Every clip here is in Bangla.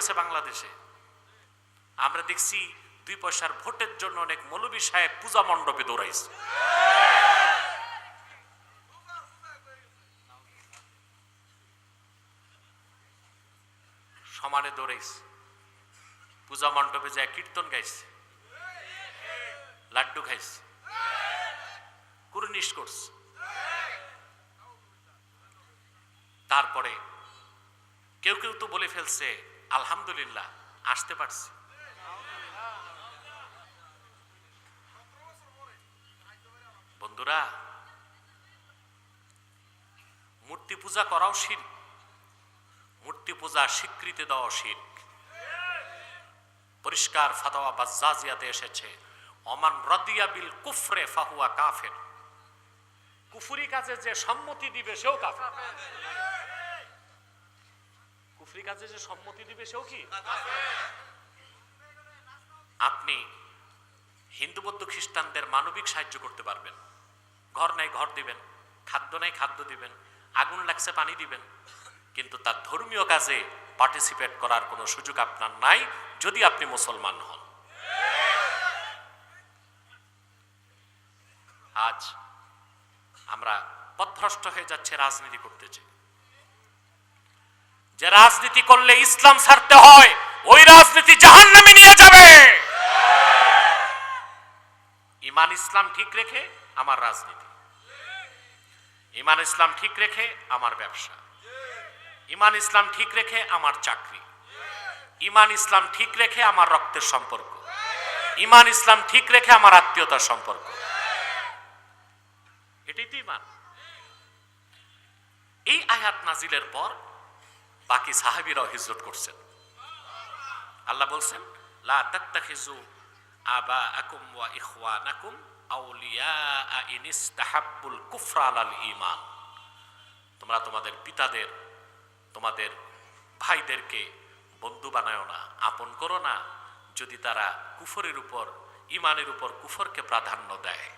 আছে বাংলাদেশে। আমরা দেখছি দুই পয়সার ভোটের জন্য অনেক মৌলবী সাহেব পূজা মণ্ডপে দৌড়াইছে। সমানে দৌড়াইছে। পূজা মণ্ডপে যায় কীর্তন গাইছে। লাড্ডু খাইছে। কুরনিশ করছে। তারপরে কেউ কেউ তো বলে ফেলছে আলহামদুলিল্লাহ, আসতে পারছি। বন্ধুরা, মূর্তি পূজা করাও শির। মূর্তি পূজা স্বীকৃতি দেওয়া শির। পরিষ্কার ফাতোয়া বাজ্জাজিয়াতে এসেছে অমান রদিয়া বিল কুফরে ফাহুয়া কাফের। কুফুরি কাজে যে সম্মতি দিবে, সেও কাফের। কুফরি কাজে যে সম্মতি দিবে, সেও কি? আপনি হিন্দু, বৌদ্ধ, খ্রিস্টানদের মানবিক সাহায্য করতে পারবেন। ঘর নাই, ঘর দিবেন, খাদ্য নাই, খাদ্য দিবেন, আগুন লাগছে, পানি দিবেন। কিন্তু তার ধর্মীয় কাজে পার্টিসিপেট করার কোনো সুযোগ আপনার নাই, যদি আপনি মুসলমান হন। আজ আমরা পথভ্রষ্ট হয়ে যাচ্ছে, রাজনীতি করতে যে রাজনীতি করলে ইসলাম ছাড়তে হয়, ওই রাজনীতি জাহান নামে নিয়ে যাবে। ইমান ইসলাম ঠিক রেখে আমার রাজনীতি। ইমান ইসলাম ঠিক রেখে আমার ব্যবসা। ইমান ইসলাম ঠিক রেখে আমার চাকরি। ইমান ইসলাম ঠিক রেখে আমার রক্তের সম্পর্ক। ইমান ইসলাম ঠিক রেখে আমার আত্মীয়তার সম্পর্ক। এটাই তো ইমান এই আয়াত নাজিলের পর বাকি সাহাবিরাও হিজরত করছেন। আল্লাহ বলছেন ওয়া ইখওয়ানাকুম আউলিয়া কুফরা তোমরা তোমাদের পিতাদের, তোমাদের ভাইদেরকে বন্ধু বানায় না, আপন করো না, যদি তারা কুফরের উপর ইমানের উপর কুফরকে প্রাধান্য দেয়।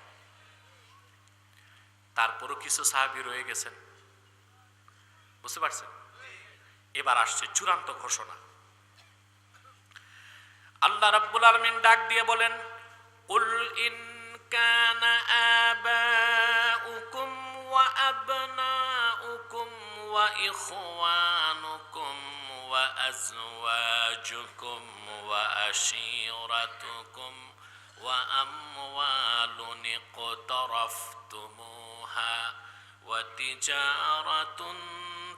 তারপরও কিছু সাহাবি রয়ে গেছেন। বুঝতে পারছেন? এবার আসছে চূড়ান্ত ঘোষণা আল্লাহ রাব্বুল আলামিন ডাক দিয়ে বলেন কুল ইন কানা আবাউকুম ওয়া আবনাউকুম ওয়া ইখওয়ানুকুম ওয়া আজওয়াজুকুম ওয়া আশীরাতুকুম ওয়া আমওয়ালুন اقترفتموها وتجارة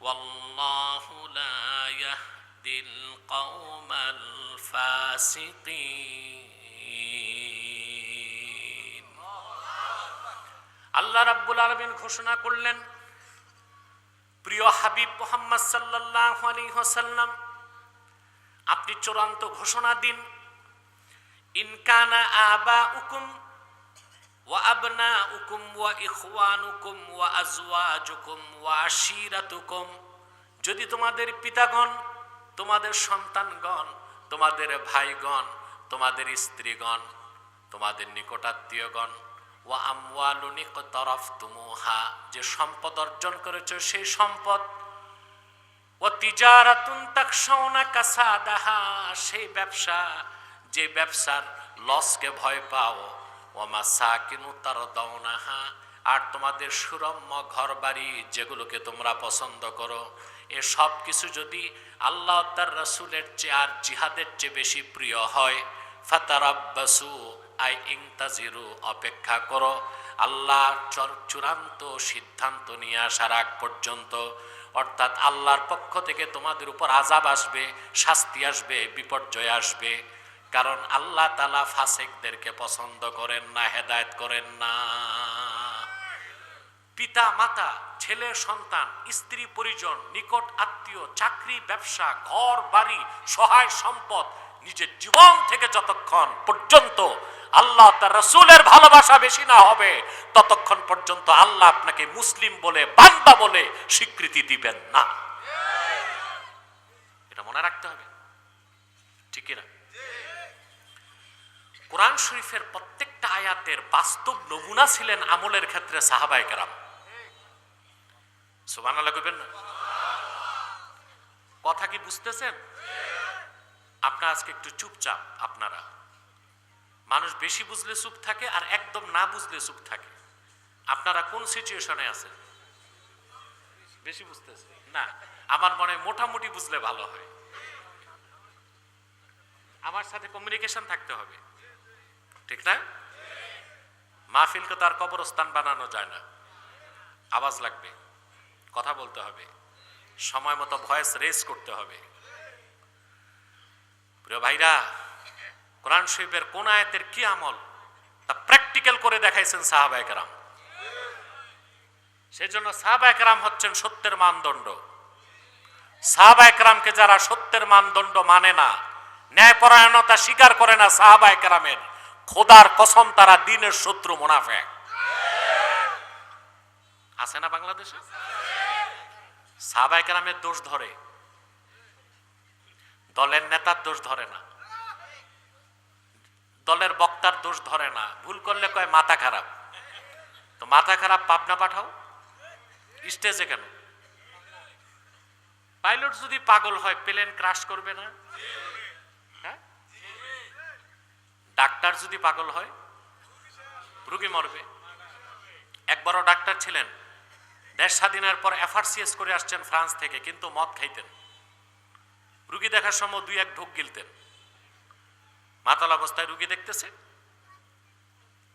والله لا يهدي القوم الفاسقين আল্লাহ রাব্বুল আলামিন ঘোষণা করলেন প্রিয় হাবিব মোহাম্মদ সাল্লাল্লাহু আলাইহি ওয়াসাল্লাম আপনি চূড়ান্ত ঘোষণা দিন ইনকানা আবাউকুম ওয়া ওয়া আজওয়াজুকুম ওয়া আশিরাতুকুম। যদি তোমাদের পিতাগণ, তোমাদের সন্তানগণ, তোমাদের ভাইগণ, তোমাদের স্ত্রীগণ, তোমাদের নিকটাত্মীয়গণ, ওয়া আমওয়ালুনি তরফ তুমুহা যে সম্পদ অর্জন করেছ সেই সম্পদ ও তিজারাতুন তাকশাউনা কাসাদাহা, সেই ব্যবসা, যে ব্যবসার লসকে ভয় পাও আর তোমাদের সুরম্য ঘরবাড়ি যেগুলোকে তোমরা পছন্দ করো, এ সব কিছু যদি আল্লাহ তার রসুলের চেয়ে আর জিহাদের চেয়ে বেশি প্রিয় হয়, ফাতারাব্বাসু, আই ইংতাজিরু, অপেক্ষা করো, আল্লাহ চূড়ান্ত সিদ্ধান্ত নিয়ে আসার আগ পর্যন্ত, অর্থাৎ আল্লাহর পক্ষ থেকে তোমাদের উপর আজাব আসবে, শাস্তি আসবে, বিপর্যয় আসবে। কারণ আল্লাহ তালা ফাসেকদেরকে পছন্দ করেন না, হেদায়েত করেন না। পিতা, মাতা, ছেলে, সন্তান, স্ত্রী, পরিজন, নিকট আত্মীয়, চাকরি, ব্যবসা, ঘর, বাড়ি, সহায় সম্পদ, নিজের জীবন থেকে যতক্ষণ পর্যন্ত আল্লাহ তার রসুলের ভালোবাসা বেশি না হবে, ততক্ষণ পর্যন্ত আল্লাহ আপনাকে মুসলিম বলে, বান্দা বলে স্বীকৃতি দিবেন না। এটা মনে রাখতে হবে। ঠিক না কোরআন শরীফের প্রত্যেকটা আয়াতের বাস্তব নমুনা ছিলেন আমলের ক্ষেত্রে সাহাবায়ে কেরাম। সুবহানাল্লাহ কইবেন না? কথা কি বুঝতেছেন? আপনার আজকে একটু চুপচাপ আপনারা। মানুষ বেশি বুঝলে চুপ থাকে আর একদম না বুঝলে চুপ থাকে। আপনারা কোন সিচুয়েশনে আছেন? বেশি বুঝতেছে না, আমার মনে মোটামুটি বুঝলে ভালো হয়। আমার সাথে কমিউনিকেশন থাকতে হবে। ঠিক না? মাহফিলকে তো আর কবরস্থান বানানো যায় না। আওয়াজ লাগবে। কথা বলতে হবে। সময় মতো ভয়েস রেস করতে হবে। প্রিয় ভাইরা, কোরআন শরীফের কোন আয়াতের কি আমল? তা প্র্যাকটিক্যাল করে দেখাইছেন সাহাবায়ে কেরাম। সেই জন্য সাহাবায়ে কেরাম হচ্ছেন সত্যের মানদণ্ড। সাহাবায়ে কেরামকে যারা সত্যের মানদণ্ড মানে না, ন্যায়পরায়ণতা স্বীকার করে না সাহাবায়ে কেরামের। খোদার কসম তারা দিনের শত্রু মুনাফেক। আছে না বাংলাদেশে? সাহাবায়ে কেরামের দোষ ধরে। দলের নেতার দোষ ধরে না। দলের বক্তার দোষ ধরে না। ভুল করলে কয়, মাথা খারাপ। তো মাথা খারাপ পাবনা পাঠাও। স্টেজে কেন? পাইলট যদি পাগল হয়, প্লেন ক্রাশ করবে না? ডাক্তার যদি পাগল হয়, রুগী মরবে। একবারও ডাক্তার ছিলেন। দেশ স্বাধীনের পর এফআরসিএস করে আসছেন ফ্রান্স থেকে, কিন্তু মদ খাইতেন। রুগী দেখার সময় দুই এক ঢোক গিলতেন। মাতাল অবস্থায় রুগী দেখতেছে।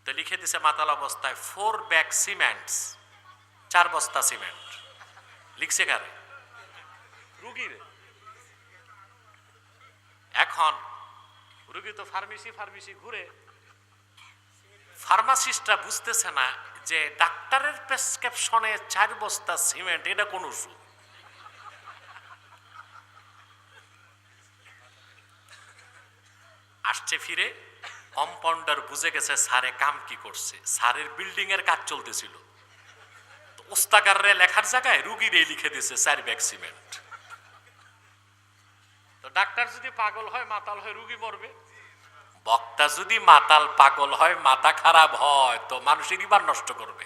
তো লিখে দিছে মাতাল অবস্থায় ফোর ব্যাগ সিমেন্টস চার বস্তা সিমেন্ট লিখছে কারে? রুগীর এখন রুগী তো ফার্মেসি ফার্মেসি ঘুরে। ফার্মাসিস্টরা বুঝতেছে না যে ডাক্তারের প্রেসক্রিপশনে চার বস্তা সিমেন্ট এটা কোন ওষুধ? আসছে ফিরে কম্পাউন্ডার বুঝে গেছে স্যারে কাম কি করছে। স্যারের বিল্ডিং এর কাজ চলতেছিল। ওস্তাকাররে লেখার জায়গায় রুগীরে লিখে দিছে চার ব্যাগ সিমেন্ট তো ডাক্তার যদি পাগল হয়, মাতাল হয় রুগী মরবে। বক্তা যদি মাতাল পাগল হয়, মাথা খারাপ হয়, তো মানুষের ইবার নষ্ট করবে।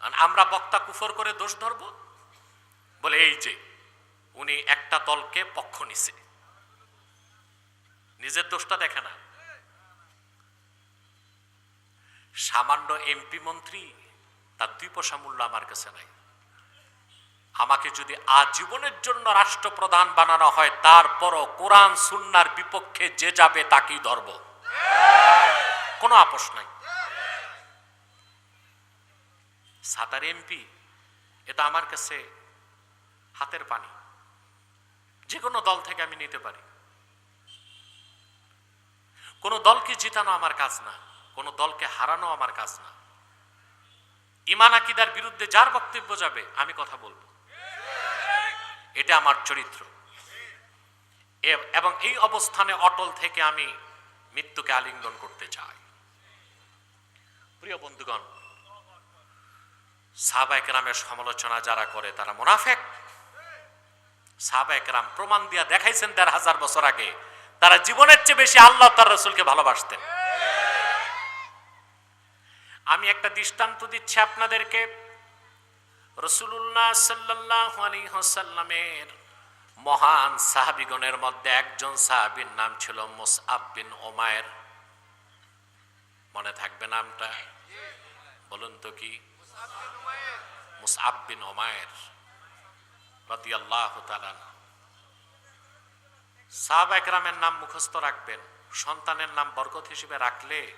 আমরা বক্তা কুফর করে দোষ ধরব? বলে, এই যে, উনি একটা দলকে পক্ষ নিছে। নিজের দোষটা দেখে না। সামান্য এমপি মন্ত্রী, তার দুই পয়সা মূল্য আমার কাছে নাই। আমাকে যদি আজীবনের জন্য রাষ্ট্রপ্রধান বানানো হয়, তারপরও কোরআন সুন্নার বিপক্ষে যে যাবে তাকেই ধরব। কোনো আপোষ নাই। সাতার এমপি এটা আমার কাছে হাতের পানি। যে কোনো দল থেকে আমি নিতে পারি। কোনো দলকে জিতানো আমার কাজ না, কোনো দলকে হারানো আমার কাজ না। ইমান আকিদার বিরুদ্ধে যার বক্তব্য যাবে, আমি কথা বলব। এটা আমার চরিত্র। এবং এই অবস্থানে অটল থেকে আমি মৃত্যুকে আলিঙ্গন করতে চাই। প্রিয় বন্ধুগণ সাহাবায়ে কেরামের সমালোচনা যারা করে তারা মুনাফেক। সাহাবায়ে কেরাম প্রমাণ দিয়া দেখাইছেন দেড় হাজার বছর আগে, তারা জীবনের চেয়ে বেশি আল্লাহ তার রসুলকে ভালোবাসতেন। আমি একটা দৃষ্টান্ত দিচ্ছি আপনাদেরকে। রসুল্লাহ সাল্লাহ আলী হাসাল্লামের মহান সাহাবিগণের মধ্যে একজন সাহাবির নাম ছিল মুসআব বিন ওমায়ের মনে থাকবে নামটা? বলুন তো কি? মুসআব বিন ওমায়ের রাদিয়াল্লাহু তাআলা একরামের নাম মুখস্থ রাখবেন। সন্তানের নাম বরকত হিসেবে রাখলে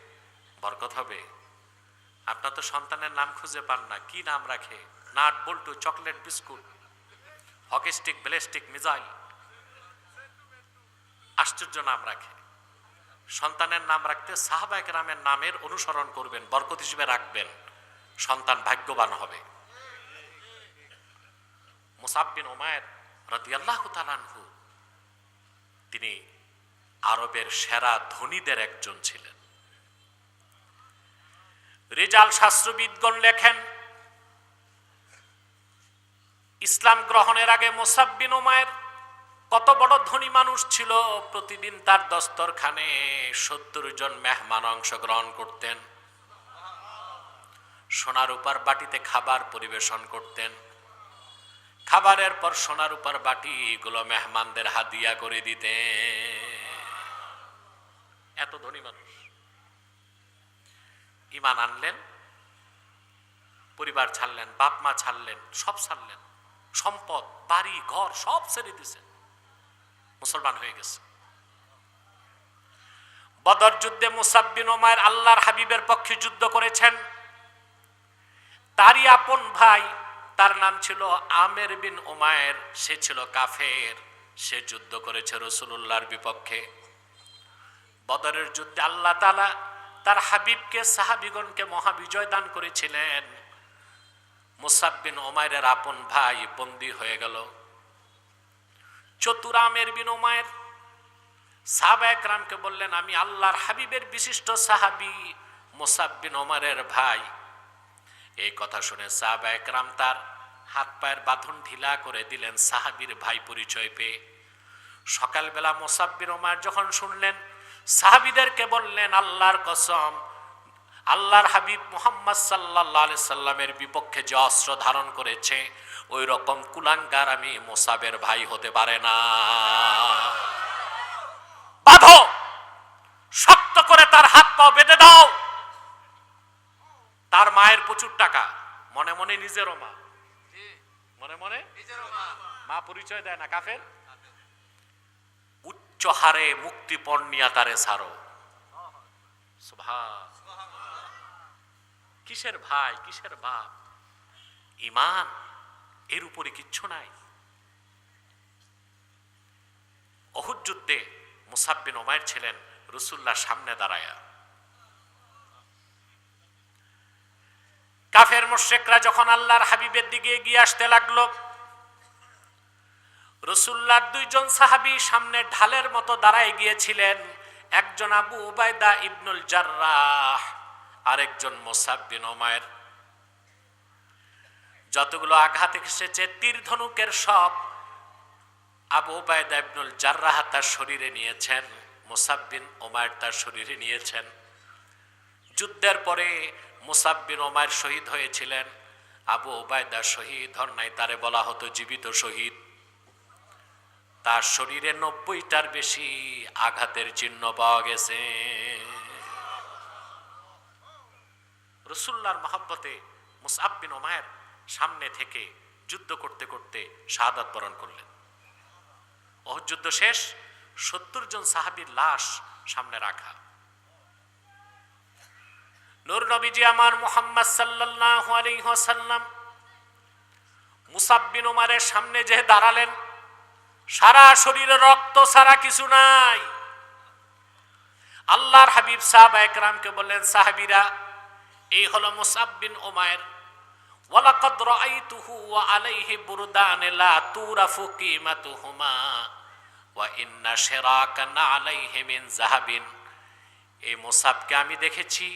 বরকত হবে। আপনার তো সন্তানের নাম খুঁজে পান না। কি নাম রাখে? Nut bolt chocolate biscuit hockey stick ballistic missile. আশ্চর্য নাম রাখে। সন্তানের নাম রাখতে সাহাবা একরামের নামের অনুসরণ করবেন, বরকত হিসেবে রাখবেন। সন্তান ভাগ্যবান হবে। মুসাব্বিন ওমায়ের রাদিয়াল্লাহু তাআলাহু তিনি আরবের সেরা ধনীদের একজন ছিলেন। রেজাল শাস্ত্রবিদগণ লেখেন ইসলাম গ্রহণের আগে মোসাব্বিন ওমায়ের কত বড় ধনী মানুষ ছিল, প্রতিদিন তার দস্তরখানে সত্তর জন মেহমান অংশগ্রহণ করতেন। সোনার উপর বাটিতে খাবার পরিবেশন করতেন। খাবারের পর সোনার উপর বাটি এগুলো মেহমানদের হাদিয়া করে দিতেন। এত ধনী মানুষ। ইমান আনলেন, পরিবার ছাড়লেন, বাপ মা ছাড়লেন, সব ছাড়লেন। সম্পদ, বাড়ি, ঘর, সব ছেড়ে দিছেন মুসলমান হয়ে গেছে। বদর যুদ্ধে মুসাব্বিন ওমায়ের আল্লাহর হাবিবের পক্ষে যুদ্ধ করেছেন। তারই আপন ভাই, তার নাম ছিল আমের বিন ওমায়ের, সে ছিল কাফের, সে যুদ্ধ করেছে রসুল্লাহর বিপক্ষে। বদরের যুদ্ধে আল্লাহ তালা তার হাবিবকে, সাহাবিগণকে মহাবিজয় দান করেছিলেন। মুসাব্বিন ওমায়ের আপন ভাই বন্দী হয়ে গেল। চতুরামের বিন ওমায়ের সাহাবা একরামকে বললেন, আমি আল্লাহর হাবিবের বিশিষ্ট সাহাবি মুসাব্বিন ওমারের ভাই। এই কথা শুনে সাহাবা একরাম তার হাত পায়ের বাঁধন ঢিলা করে দিলেন সাহাবির ভাই পরিচয় পেয়ে। সকালবেলা মোসাব্বির ওমার যখন শুনলেন, সাহাবিদেরকে বললেন, আল্লাহর কসম আল্লাহর হাবিব মোহাম্মদ সাল্লাহ সাল্লামের বিপক্ষে যে অস্ত্র ধারণ করেছে ওই রকম কুলাঙ্গার আমি মোসাবের ভাই হতে পারে না। বাঁধো! শক্ত করে তার হাত পাও বেঁধে দাও। তার মায়ের প্রচুর টাকা। মনে মনে নিজেরও মা। মনে মনে? মা পরিচয় দেয় না, কাফের? উচ্চ হারে মুক্তিপণ নিয়া তারে সারো। কিসের ভাই, কিসের বাপ? ইমান এর উপরে কিচ্ছু নাই। অহুদ যুদ্ধে মুসাব্বিন ওমায়ের ছিলেন রসুল্লাহ সামনে দাঁড়ায়া। কাফের মোশেকরা যখন আল্লাহর হাবিবের দিকে এগিয়ে আসতে লাগল রসুল্লার দুইজন সাহাবি সামনে ঢালের মতো দাঁড়ায় গিয়েছিলেন। একজন আবু উবায়দা ইবনুল জার্রাহ আরেকজন মোসাব্বিন ওমায়ের। যতগুলো আঘাত এসেছে, তীর ধনুকের সব আবু উবায়দা ইবনুল জার্রাহ তার শরীরে নিয়েছেন, মোসাব্বিন ওমায়ের তার শরীরে নিয়েছেন। যুদ্ধের পরে মুসাব্বিন ওমায়ের শহীদ হয়েছিলেন, আবু ওবায়দা শহীদ নাই, তারে বলা হতো জীবিত শহীদ। তার শরীরে নব্বইটার বেশি আঘাতের চিহ্ন পাওয়া গেছে। রসুল্লার মহাব্বতে মুসাব্বিন ওমায়ের সামনে থেকে যুদ্ধ করতে করতে শাহাদাত বরণ করলেন। অহদ যুদ্ধ শেষ, সত্তর জন সাহাবীর লাশ সামনে রাখা। নূর নবীজি আমার মুহাম্মদ সাল্লাল্লাহু আলাইহি ওয়াসাল্লাম মুসাব্বিন ওমারের সামনে যে দাঁড়ালেন, সারা শরীরে রক্ত সারা কিছু নাই। আল্লাহর হাবিব সাহাবা একরামকে বললেন, সাহাবীরা এই হলো মুসাব্বিন ওমায়ের ওয়ালাকাদ রাআইতুহু ওয়া আলাইহি বুরদান লা তুরাফু কিমাতুহুমা ওয়া ইন্না শিরাকান আলাইহি মিন যাহাবিন। এই মুসাবকে আমি দেখেছি,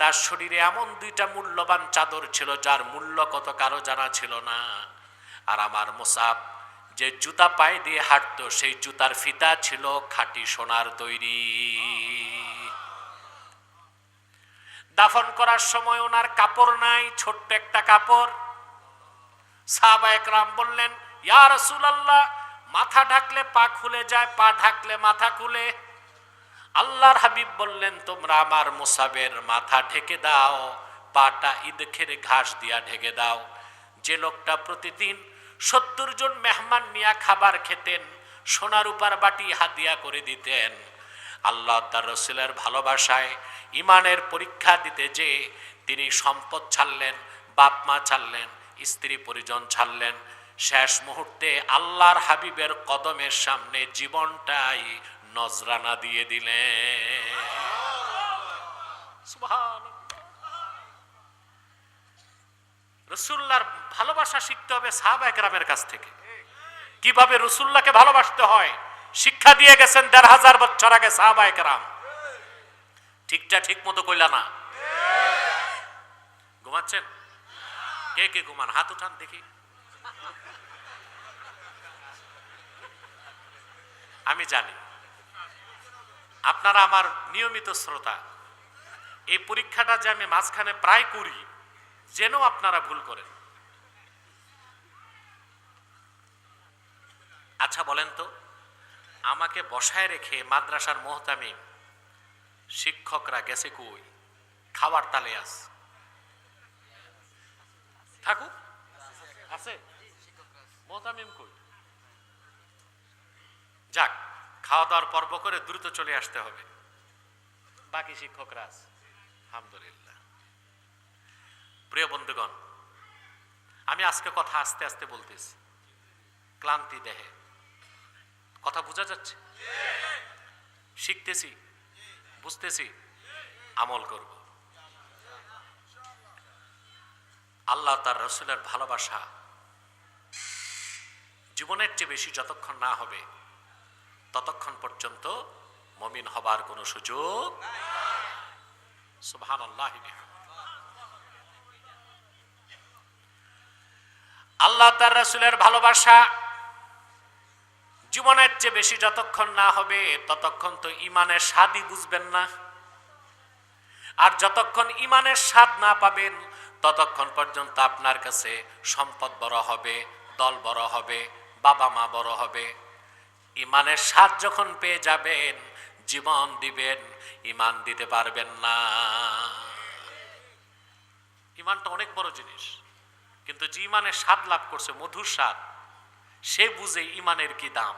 তার শরীরে এমন দুইটা মূল্যবান চাদর ছিল যার মূল্য কত কারও জানা ছিল না। আর আমার মোসাব যে জুতা পায়ে দিয়ে হাঁটতো, সেই জুতার ফিতা ছিল খাঁটি সোনার তৈরি। দাফন করার সময় ওনার কাপড় নাই, ছোট্ট একটা কাপড়। সাহাবা একরাম বললেন, ইয়া রাসূলুল্লাহ, মাথা ঢাকলে পা খুলে যায়, পা ঢাকলে মাথা খুলে। আল্লাহর হাবিব বললেন, তোমরা আমার মুসাবের মাথা ঢেকে দাও, পাটা ঈদ খেরে ঘাস দিয়া ঢেকে দাও। যে লোকটা প্রতিদিন সত্তর জন মেহমান নিয়া খাবার খেতেন, সোনার উপার বাটি হাদিয়া করে দিতেন আল্লাহ তার রসুলের ভালোবাসায় ইমানের পরীক্ষা দিতে যে তিনি সম্পদ ছাড়লেন, বাপ মা ছাড়লেন, স্ত্রী পরিজন ছাড়লেন, শেষ মুহূর্তে আল্লাহর হাবিবের কদমের সামনে জীবনটাই নজরানা দিয়ে দিলেন। রসুল্লার ভালোবাসা শিখতে হবে সাহাবা একরামের কাছ থেকে। কীভাবে রসুল্লাহকে ভালোবাসতে হয়? শিক্ষা দিয়ে গেছেন দেড় হাজার বছর আগে সাহাবায়ে কেরাম। ঠিকটা ঠিক মতো কইলা না? ঘুমাচ্ছেন? কে কে ঘুমান? হাত উঠান দেখি। আমি জানি। আপনারা আমার নিয়মিত শ্রোতা। এই পরীক্ষাটা যে আমি মাঝখানে প্রায় করি, যেন আপনারা ভুল করেন। আচ্ছা বলেন তো। আমাকে বসায় রেখে মাদ্রাসার মোহতামিম। শিক্ষকরা গেছে কই? খাবার তালে আস। থাকুক। আছে? মোহতামিম কই? যাক খাওয়া দাওয়ার পর্ব করে দ্রুত চলে আসতে হবে। বাকি শিক্ষকরা আছে। আলহামদুলিল্লাহ। প্রিয় বন্ধুগণ, আমি আজকে কথা আস্তে আস্তে বলতেছি। ক্লান্তি দেহে। কথা বোঝা যাচ্ছে? শিখতেছি, বুঝতেছি, আমল করব। আল্লাহ তার রসুলের ভালোবাসা জীবনের চেয়ে বেশি যতক্ষণ না হবে, ততক্ষণ পর্যন্ত মমিন হবার কোনো সুযোগ আল্লাহ আল্লাহ তার রসুলের ভালোবাসা জীবনের চেয়ে বেশি যতক্ষণ না হবে, ততক্ষণ তো ইমানের স্বাদই বুঝবেন না। আর যতক্ষণ ইমানের স্বাদ না পাবেন, ততক্ষণ পর্যন্ত আপনার কাছে সম্পদ বড় হবে, দল বড় হবে বাবা মা বড় হবে। ইমানের স্বাদ যখন পেয়ে যাবেন, জীবন দিবেন, ইমান দিতে পারবেন না। ইমানটা অনেক বড় জিনিস। কিন্তু যে ইমানের স্বাদ লাভ করছে, মধুর স্বাদ সে বুঝে ইমানের কি দাম।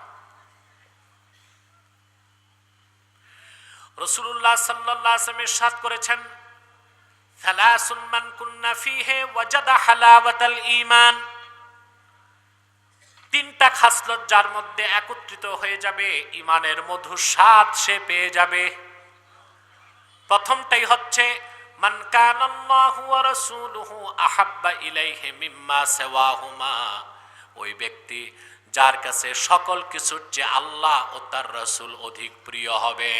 রসুল্লাহ সাল্লাহ আসলামের সাদ করেছেন তিনটা খাসলত যার মধ্যে একত্রিত হয়ে যাবে ইমানের মধুর স্বাদ সে পেয়ে যাবে। প্রথমটাই হচ্ছে, মান কানাল্লাহু ওয়া রাসূলুহু আহাব্বা ইলাইহি মিম্মা সিওয়াহুমা। ওই ব্যক্তি যার কাছে সকল কিছুর চেয়ে আল্লাহ ও তার রসুল অধিক প্রিয় হবে।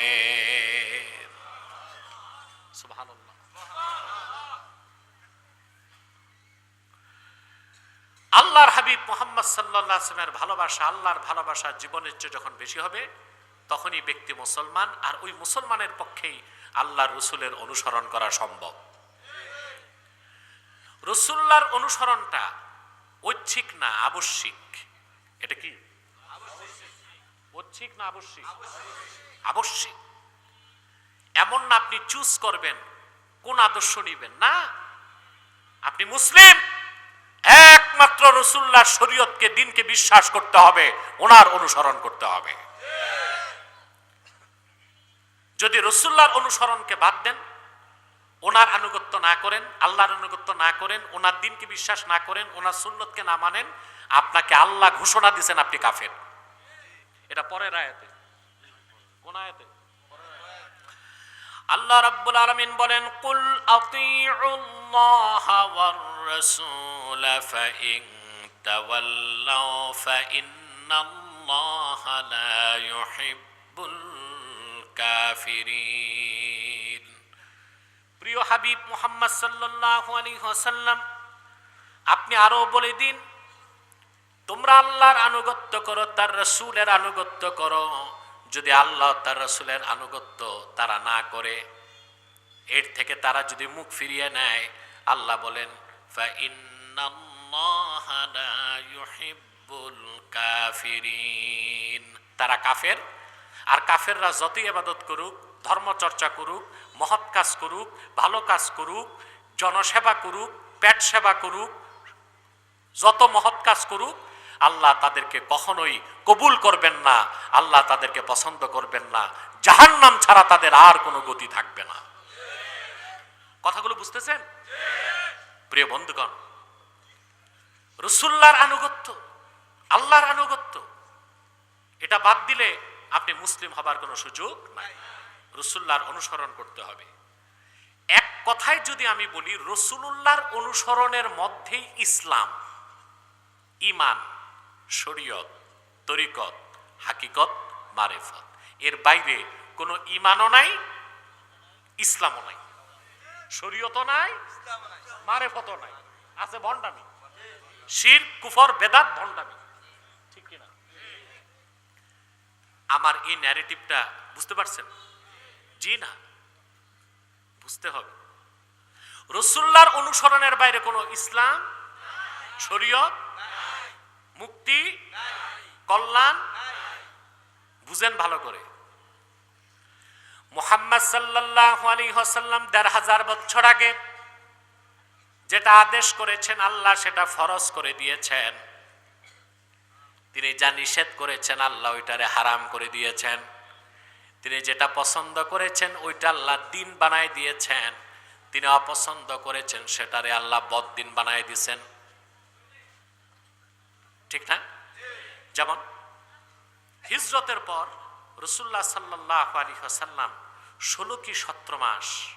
আল্লাহর হাবিব মোহাম্মদ সাল্লাহ আসলামের ভালোবাসা, আল্লাহর ভালোবাসা জীবনের চেয়ে যখন বেশি হবে, তখনই ব্যক্তি মুসলমান, আর ওই মুসলমানের পক্ষেই আল্লাহর রসুলের অনুসরণ করা সম্ভব। রসুল্লার অনুসরণটা ঐচ্ছিক না আবশ্যিক? এটা কি? ঐচ্ছিক না আবশ্যিক? আবশ্যিক। এমন না আপনি চুজ করবেন, কোন আদর্শ নিবেন, না? আপনি মুসলিম, একমাত্র রসুল্লাহ শরীয়তকে, দিনকে বিশ্বাস করতে হবে, ওনার অনুসরণ করতে হবে। যদি রসুল্লাহর অনুসরণকে বাদ দেন ওনার আনুগত্য না করেন, আল্লাহর আনুগত্য না করেন, ওনার দিনকে বিশ্বাস না করেন, ওনার সুন্নতকে না মানেন, আপনাকে আল্লাহ ঘোষণা দিয়েছেন আপনি কাফের। এটা পরের আয়াতে। কোন আয়াতে? আল্লাহ রাব্বুল আলামিন বলেন, কুল আতিউল্লাহ ওয়ার রাসূল, ফাইন তাওয়াল্লাউ, ফাইন্নাল্লাহা লা ইউহিব্বুল কাফিরিন। প্রিয় হাবিব মোহাম্মদ সাল্লাহ আলী হাসাল্লাম আপনি আরও বলে দিন, তোমরা আল্লাহর আনুগত্য করো, তার রসুলের আনুগত্য করো। যদি আল্লাহ তার রসুলের আনুগত্য তারা না করে, এর থেকে তারা যদি মুখ ফিরিয়ে নেয়, আল্লাহ বলেন কাফিরিন। তারা কাফের, আর কাফেররা যতই আবাদত করুক, ধর্মচর্চা করুক মহৎ কাজ করুক, ভালো কাজ করুক, জনসেবা করুক, পেট সেবা করুক, যত মহৎ কাজ করুক, আল্লাহ তাদেরকে কখনোই কবুল করবেন না, আল্লাহ তাদেরকে পছন্দ করবেন না জাহান নাম ছাড়া তাদের আর কোনো গতি থাকবে না। কথাগুলো বুঝতেছেন? প্রিয় বন্ধুগণ রসুল্লার আনুগত্য, আল্লাহর আনুগত্য, এটা বাদ দিলে আপনি মুসলিম হবার কোনো সুযোগ নাই। রসুল্লাহর অনুসরণ করতে হবে। এক কথায় যদি আমি বলি, রসুলুল্লাহর অনুসরণের মধ্যেই ইসলাম ইমান শরীয়ত, তরিকত, হাকিকত, মারেফত। এর বাইরে কোনো ইমানও নাই, ইসলামও নাই। শরীয়তও নাই, মারেফতও নাই। আছে ভণ্ডামি। শির, কুফর, বেদাত, ভণ্ডামি। ঠিক কিনা? আমার এই ন্যারেটিভটা বুঝতে পারছেন? জি বুঝতে হবে। রসুল্লার অনুসরণের বাইরে কোনো ইসলাম, শরীয়ত, মুক্তি, কল্যাণ বুঝেন ভালো করে। মোহাম্মদ সাল্লাল্লাহু আলাইহি ওয়াসাল্লাম দেড় হাজার বছর আগে যেটা আদেশ করেছেন, আল্লাহ সেটা ফরজ করে দিয়েছেন। তিনি যা নিষেধ করেছেন, আল্লাহ ওইটারে হারাম করে দিয়েছেন। তিনি যেটা পছন্দ করেছেন, ওইটা আল্লাহ দিন বানায় দিয়েছেন। তিনি অপছন্দ করেছেন, সেটারে আল্লাহ বদিন বানায় দিয়েছেন ঠিক না? যেমন, হিজরতের পর রসুল্লাহ সাল্লাহ আলী সাল্লাম ষোলো কি সতেরো মাস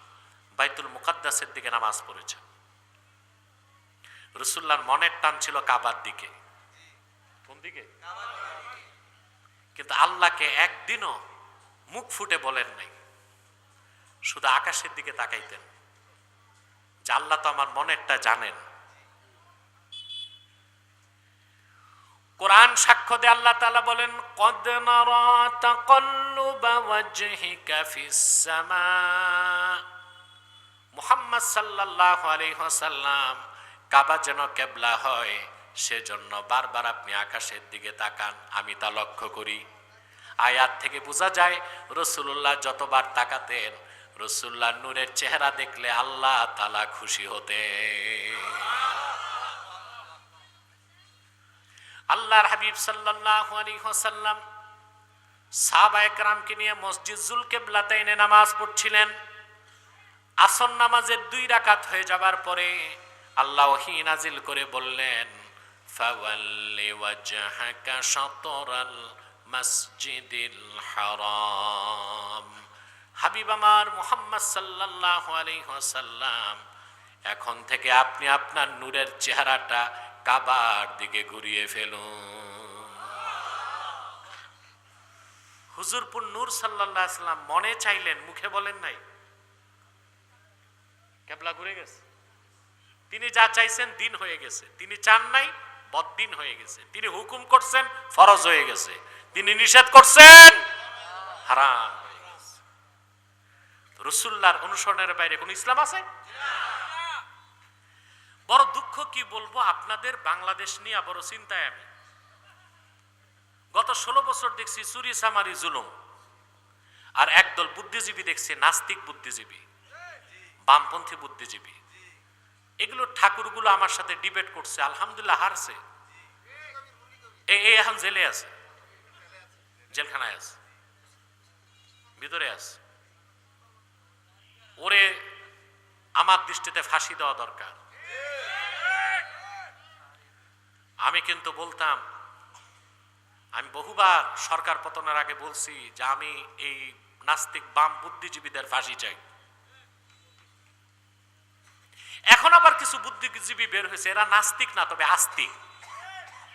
বাইতুল মুকাদ্দাসের দিকে নামাজ পড়েছেন। রসুল্লার মনের টান ছিল কাবার দিকে। কোন দিকে। কিন্তু আল্লাহকে একদিনও মুখ ফুটে বলেন নাই। শুধু আকাশের দিকে তাকাইতেন। যে তো আমার মনেরটা জানেন। কোরআন সাক্ষ্য দিয়ে আল্লাহ তালা বলেন, কদ মুহাম্মদ সাল্লাল্লাহু আলাইহি কাবা যেন কেবলা হয়, সেজন্য বারবার আপনি আকাশের দিকে তাকান, আমি তা লক্ষ্য করি। আয়াত থেকে বোঝা যায় রসুল্লাহ যতবার তাকাতেন রসুল্লাহ নূরের চেহারা দেখলে আল্লাহ তালা খুশি হতে আল্লাহর হাবিব ওয়াসাল্লাম সাহাবা একরামকে নিয়ে মসজিদ জুল কেবলাতে এনে নামাজ পড়ছিলেন। আসন নামাজের দুই রাকাত হয়ে যাবার পরে আল্লাহ নাজিল করে বললেন, ফাওয়াল্লি ওয়াজহাকা শাতরাল মসজিদিল হারাম হাবিব আমার মুহাম্মদ আলাইহি ওয়াসাল্লাম, এখন থেকে আপনি আপনার নূরের চেহারাটা কাবার দিকে ঘুরিয়ে ফেলুন। হুজুরপুর নূর আলাইহি সাল্লাম মনে চাইলেন, মুখে বলেন নাই। কেবলা ঘুরে গেছে। তিনি যা চাইছেন দিন হয়ে গেছে। তিনি চান নাই বদিন হয়ে গেছে। তিনি হুকুম করছেন, ফরজ হয়ে গেছে। তিনি নিষেধ করছেন। হারাম অনুসরণের বাইরে কোন ইসলাম আছে? বড় দুঃখ কি বলব, আপনাদের বাংলাদেশ নিয়ে বড় চিন্তায় আমি। গত ষোলো বছর দেখছি চুরি সামারি জুলুম। আর একদল বুদ্ধিজীবী দেখছি নাস্তিক বুদ্ধিজীবী, বামপন্থী বুদ্ধিজীবী। এগুলো ঠাকুরগুলো আমার সাথে ডিবেট করছে, আলহামদুলিল্লাহ, হারছে। এই এখন জেলে আছে। জেলখানায় আছে ভিতরে আছে ওরে, আমার দৃষ্টিতে ফাঁসি দেওয়া দরকার। আমি কিন্তু বলতাম, আমি বহুবার সরকার পতনের আগে বলছি যে আমি এই নাস্তিক বাম বুদ্ধিজীবীদের ফাঁসি চাই। এখন আবার কিছু বুদ্ধিজীবী বের হয়েছে, এরা নাস্তিক না, তবে আস্তিক।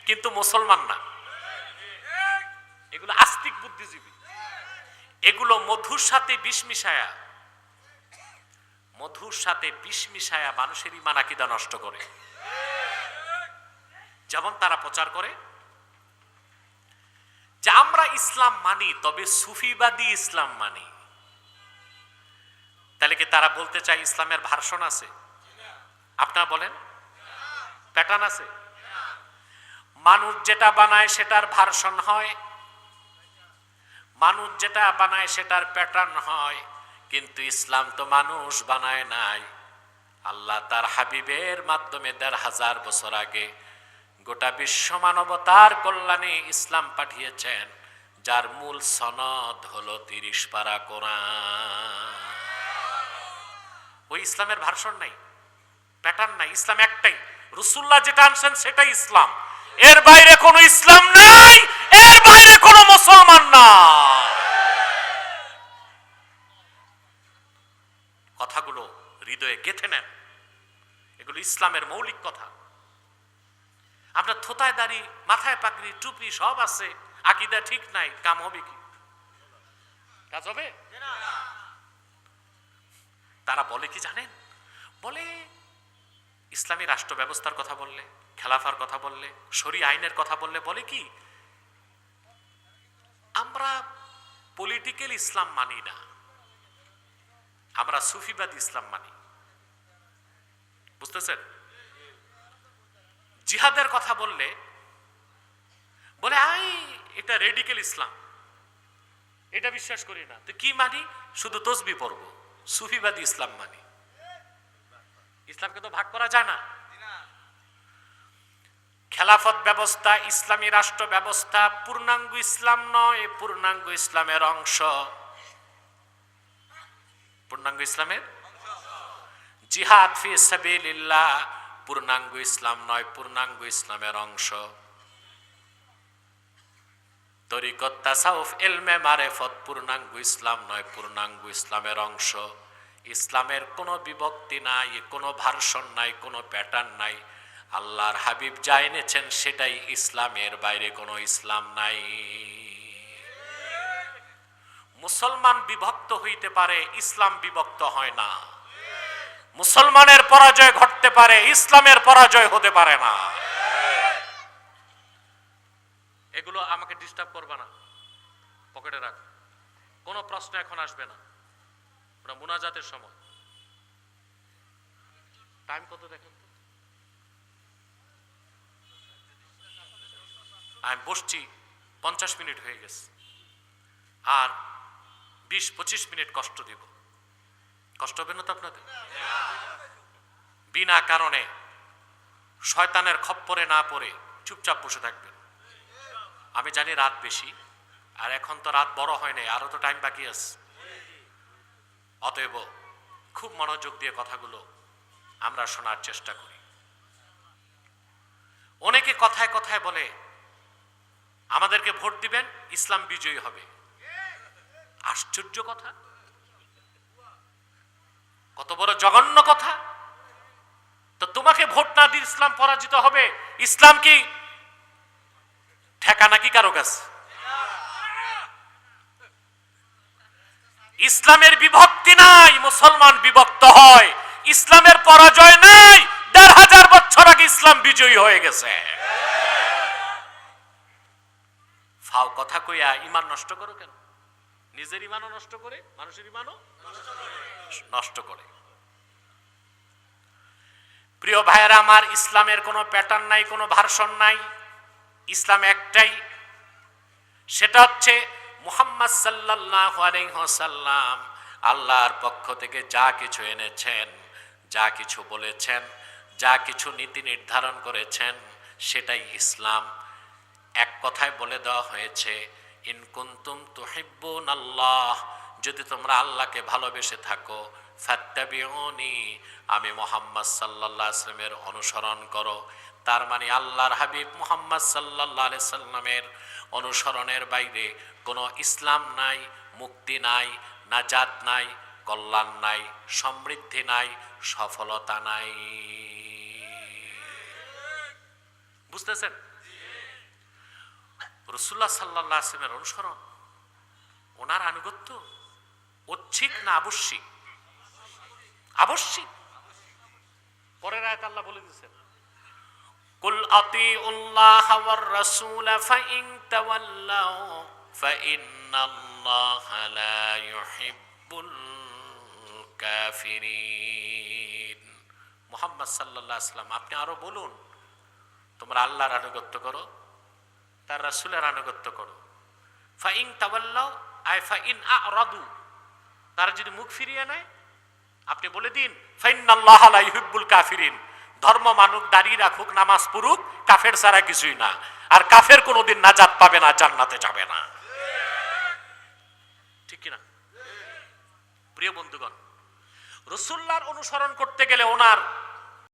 কিন্তু মুসলমান না। এগুলো আস্তিক বুদ্ধিজীবী। এগুলো মধুর সাথে বিষ মিশায়া। মধুর সাথে বিষ মিশায়া মানুষের নষ্ট করে। যেমন তারা প্রচার করে, যে আমরা ইসলাম মানি, তবে সুফিবাদী ইসলাম মানি। তাহলে কি তারা বলতে চায় ইসলামের ভার্সন আছে? আপনারা বলেন, প্যাটার্ন আছে? মানুষ যেটা বানায় সেটার ভার্সন হয় মানুষ যেটা বানায় সেটার প্যাটার্ন হয়, কিন্তু ইসলাম তো মানুষ বানায় নাই। আল্লাহ তার হাবিবের মাধ্যমে দেড় হাজার বছর আগে গোটা বিশ্ব মানবতার কল্যাণে ইসলাম পাঠিয়েছেন, যার মূল সনদ হলো তিরিশ পারা কোরআন। ওই ইসলামের ভার্সন নাই প্যাটার্ন নাই, ইসলাম একটাই। রসুল্লাহ যেটা আনছেন সেটাই ইসলাম। এর বাইরে কোনো ইসলাম নাই, এর বাইরে কোনো মুসলমান না কথাগুলো হৃদয়ে গেথে নেন। এগুলো ইসলামের মৌলিক কথা। আপনার থোতায় দাড়ি, মাথায় পাগড়ি, টুপি সব আছে, আকিদা ঠিক নাই, কাম হবে কি? কাজ হবে? তারা বলে কি জানেন? বলে, ইসলামী রাষ্ট্র ব্যবস্থার কথা বললে। খেলাফার কথা বললে, শরী আইনের কথা বললে বলে কি? আমরা পলিটিক্যাল ইসলাম মানি না। আমরা সুফিবাদ ইসলাম মানি। বুঝতেছেন? জিহাদের কথা বললে, বলে, আই, এটা রেডিক্যাল ইসলাম। এটা বিশ্বাস করি না। তো কি মানি? শুধু তসবি পড়ব। সুফিবাদী ইসলাম মানি। ইসলামকে তো ভাগ করা যায় না। খেলাফত ব্যবস্থা, ইসলামী রাষ্ট্র ব্যবস্থা, পূর্ণাঙ্গ ইসলাম নয়, পূর্ণাঙ্গ ইসলামের অংশ। পূর্ণাঙ্গ ইসলামের? জিহাদ ফি সাবিলিল্লাহ, পূর্ণাঙ্গ ইসলাম নয়, পূর্ণাঙ্গ ইসলামের অংশ। তরিকত তাসাউফ এলমে মারেফত, পূর্ণাঙ্গ ইসলাম নয়, পূর্ণাঙ্গ ইসলামের অংশ। ইসলামের কোনো বিভক্তি নাই, কোনো ভার্সন নাই, কোনো প্যাটার্ন নাই। আল্লাহর হাবিব যা এনেছেন সেটাই ইসলামের বাইরে কোনো ইসলাম নাই। মুসলমান বিভক্ত হইতে পারে, ইসলাম বিভক্ত হয় না। মুসলমানের পরাজয় ঘটতে পারে, ইসলামের পরাজয় হতে পারে না। এগুলো আমাকে ডিস্টার্ব করবে না। পকেটে রাখ। কোনো প্রশ্ন এখন আসবে না। ওটা মুনাজাতের সময়। টাইম কত দেখেন? আমি বসছি পঞ্চাশ মিনিট হয়ে গেছে। আর বিশ, পঁচিশ মিনিট কষ্ট দিব। কষ্ট হবে না তো আপনাদের? বিনা কারণে শয়তানের খপ্পরে না পড়ে চুপচাপ বসে থাকবেন। আমি জানি রাত বেশি, আর এখন তো রাত বড় হয় নাই, আরও তো টাইম বাকি আছে। অতএব খুব মনোযোগ দিয়ে কথাগুলো আমরা শোনার চেষ্টা করি। অনেকে কথায় কথায় বলে আমাদেরকে ভোট দিবেন, ইসলাম বিজয়ী হবে। আশ্চর্য কথা। কত বড় জঘন্য কথা। তো তোমাকে ভোট না দিয়ে ইসলাম পরাজিত হবে, ইসলাম কি ঠেকা নাকি কারও কাছে? ইসলামের বিভক্তি নাই, মুসলমান বিভক্ত হয়। ইসলামের পরাজয় নাই, দেড় হাজার বছর আগে ইসলাম বিজয়ী হয়ে গেছে। ফাও কথা কইয়া ইমান নষ্ট করো কেন? নিজের ইমানও নষ্ট করে, মানুষের ইমানও নষ্ট করে। প্রিয় ভাইয়েরা, আমার ইসলামের কোনো প্যাটার্ন নাই, কোনো ভার্সন নাই। ইসলাম একটাই। সেটা হচ্ছে মুহাম্মদ সাল্লাল্লাহু আলাইহি ওয়াসাল্লাম আল্লাহর পক্ষ থেকে যা কিছু এনেছেন, যা কিছু বলেছেন, যা কিছু নীতি নির্ধারণ করেছেন, সেটাই ইসলাম। এক কথায় বলে দেওয়া হয়েছে ইনকুন্তুম তুহিব্বুন আল্লাহ যদি তোমরা আল্লাহকে ভালোবেসে থাকো, ফাত্তাবিউনি আমি মোহাম্মদ সাল্লাল্লাহু আলাইহি সাল্লামের অনুসরণ করো। তার মানে আল্লাহর হাবিব মোহাম্মদ সাল্লাল্লাহু আলাইহি সাল্লামের অনুসরণের বাইরে কোনো ইসলাম নাই, মুক্তি নাই, নাজাত নাই, কল্যাণ নাই, সমৃদ্ধি নাই, সফলতা নাই। বুঝতেছেন? রসুল্লাহ সাল্লাহ আসলামের অনুসরণ। ওনার আনুগত্য ঐচ্ছিক না আবশ্যিক? আবশ্যিক। পরের আয়াত আল্লাহ বলে দিয়েছেন, কুল আতিউল্লাহ ওয়ার রাসূল ফাইন তাওয়াল্লাউ ফাইন্নাল্লাহ লা ইউহিব্বুল কাফিরিন। মুহাম্মদ সাল্লাল্লাহু আলাইহি আপনি আরও বলুন, তোমরা আল্লাহর আনুগত্য করো তার রাসূলের আনুগত্য করো। ফাইন তাওয়াল্লাউ, আই ফাইন আরাদু। তারা যদি মুখ ফিরিয়ে নেয়, আপনি বলে দিন, ফাইন্নাল্লাহ লা ইউহিব্বুল কাফিরিন। ধর্ম মানুক, দাঁড়িয়ে রাখুক, নামাজ পড়ুক, কাফের ছাড়া কিছুই না। আর কাফের কোনোদিন নাজাত পাবে না, জান্নাতে যাবে না। ঠিক কিনা? প্রিয় বন্ধুগণ রসুল্লার অনুসরণ করতে গেলে ওনার